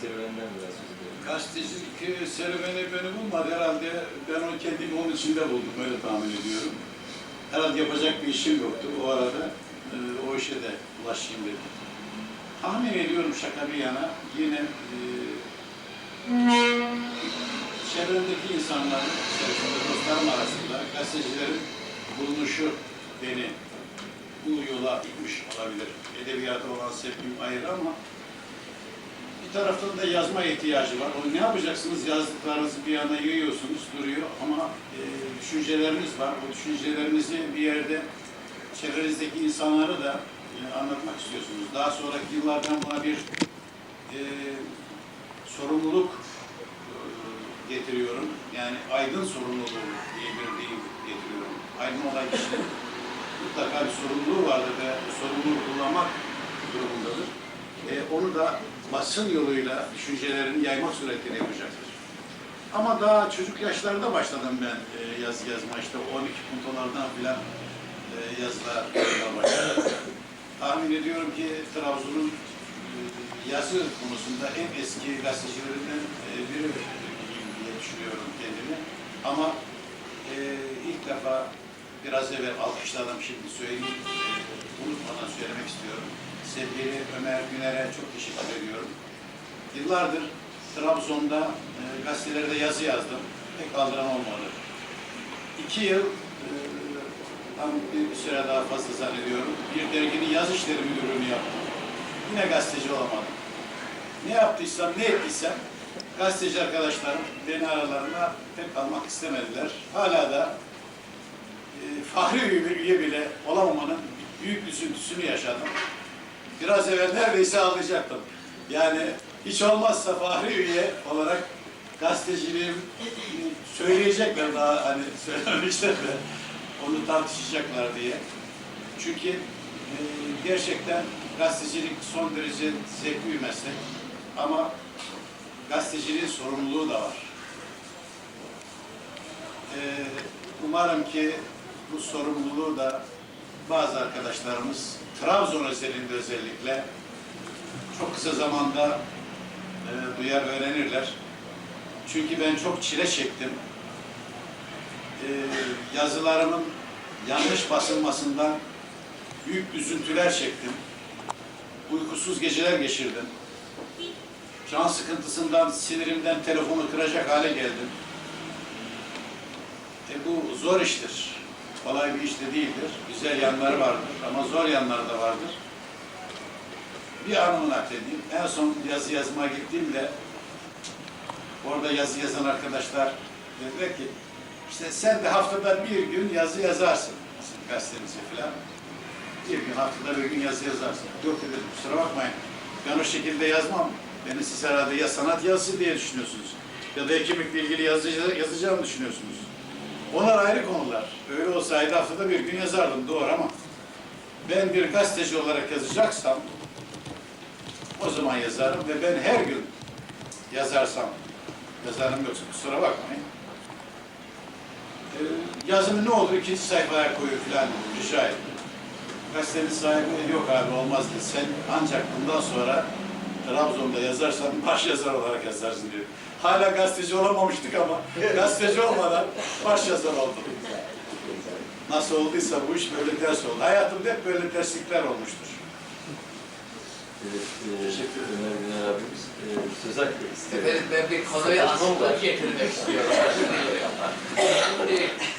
serüveninden biraz söz edelim. Gazetecilik serüveni beni bulmadı herhalde. Ben onu kendimi onun içinde buldum, öyle tahmin ediyorum. Herhalde yapacak bir işim yoktu o arada. e, o işe de ulaşayım dedim. Tahmin ediyorum şaka bir yana yine e, çevremdeki insanların, içerisinde dostlarım arasında gazetecilerin bulunuşu beni bu yola itmiş olabilir. Edebiyata olan sevgim ayrı ama taraftan da yazma ihtiyacı var. Onu ne yapacaksınız? Yazdıklarınızı bir yana yığıyorsunuz, duruyor ama e, düşünceleriniz var. O düşüncelerinizi bir yerde çevrenizdeki insanlara da e, anlatmak istiyorsunuz. Daha sonraki yıllardan buna bir e, sorumluluk e, getiriyorum. Yani aydın sorumluluğu diye bir deyim getiriyorum. Aydın olan kişinin mutlaka bir sorumluluğu vardır ve sorumluluğu kullanmak durumundadır. E, onu da basın yoluyla düşüncelerini yaymak suretiyle yapacaktır. Ama daha çocuk yaşlarda başladım ben e, yazı yazma. İşte 12 puntolardan filan e, yazılar. Tahmin ediyorum ki Trabzon'un e, yazı konusunda en eski gazetecilerinden e, biri diye düşünüyorum kendimi. Ama e, ilk defa biraz evvel alkışladım şimdi söyleyeyim. E, unutmadan söylemek istiyorum. Sevgili Ömer Güner'e çok teşekkür ediyorum. Yıllardır Trabzon'da e, gazetelerde yazı yazdım. Pek kaldıran olmadı. İki yıl, e, tam bir, bir süre daha fazla zannediyorum, bir derginin yaz işleri müdürlüğünü yaptım. Yine gazeteci olamadım. Ne yaptıysam, ne ettiysem gazeteci arkadaşlarım beni aralarına pek almak istemediler. Hala da e, fahri üye, üye bile olamamanın büyük üzüntüsünü yaşadım. Biraz evvel neredeyse ağlayacaktım. Yani hiç olmazsa fahri üye olarak gazeteciliğim söyleyecekler daha hani söylememişler de onu tartışacaklar diye. Çünkü e, gerçekten gazetecilik son derece zevkli bir meslek ama gazeteciliğin sorumluluğu da var. E, umarım ki bu sorumluluğu da bazı arkadaşlarımız Trabzon özelinde özellikle çok kısa zamanda e, duyar öğrenirler. Çünkü ben çok çile çektim. E, yazılarımın yanlış basılmasından büyük üzüntüler çektim. Uykusuz geceler geçirdim. Can sıkıntısından, sinirimden telefonu kıracak hale geldim. E bu zor iştir. Kolay bir iş de değildir. Güzel yanları vardır ama zor yanları da vardır. Bir anımı nakledeyim. En son yazı yazmaya gittiğimde orada yazı yazan arkadaşlar dediler ki işte sen de haftada bir gün yazı yazarsın. Gazetenize falan. Bir gün haftada bir gün yazı yazarsın. Yok dedim kusura bakmayın. Ben o şekilde yazmam. Beni siz herhalde ya sanat yazısı diye düşünüyorsunuz. Ya da hekimlikle ilgili yazı, yazacağımı düşünüyorsunuz. Onlar ayrı konular. Öyle olsaydı haftada bir gün yazardım doğru ama ben bir gazeteci olarak yazacaksam o zaman yazarım ve ben her gün yazarsam yazarım yoksa kusura bakmayın. Ee, yazımı ne olur ikinci sayfaya koyuyor filan rica ettim. Gazetenin sahibi yok abi olmaz dedi. Sen ancak bundan sonra Trabzon'da yazarsan baş yazar olarak yazarsın diyor. Hala gazeteci olamamıştık ama gazeteci olmadan baş yazar oldum. Nasıl olduysa bu iş böyle ters oldu. Hayatımda hep böyle terslikler olmuştur. Evet, e, Ömer Güner abimiz e, söz hakkı istiyor. Efendim ben bir konuyu aslında getirmek istiyorum.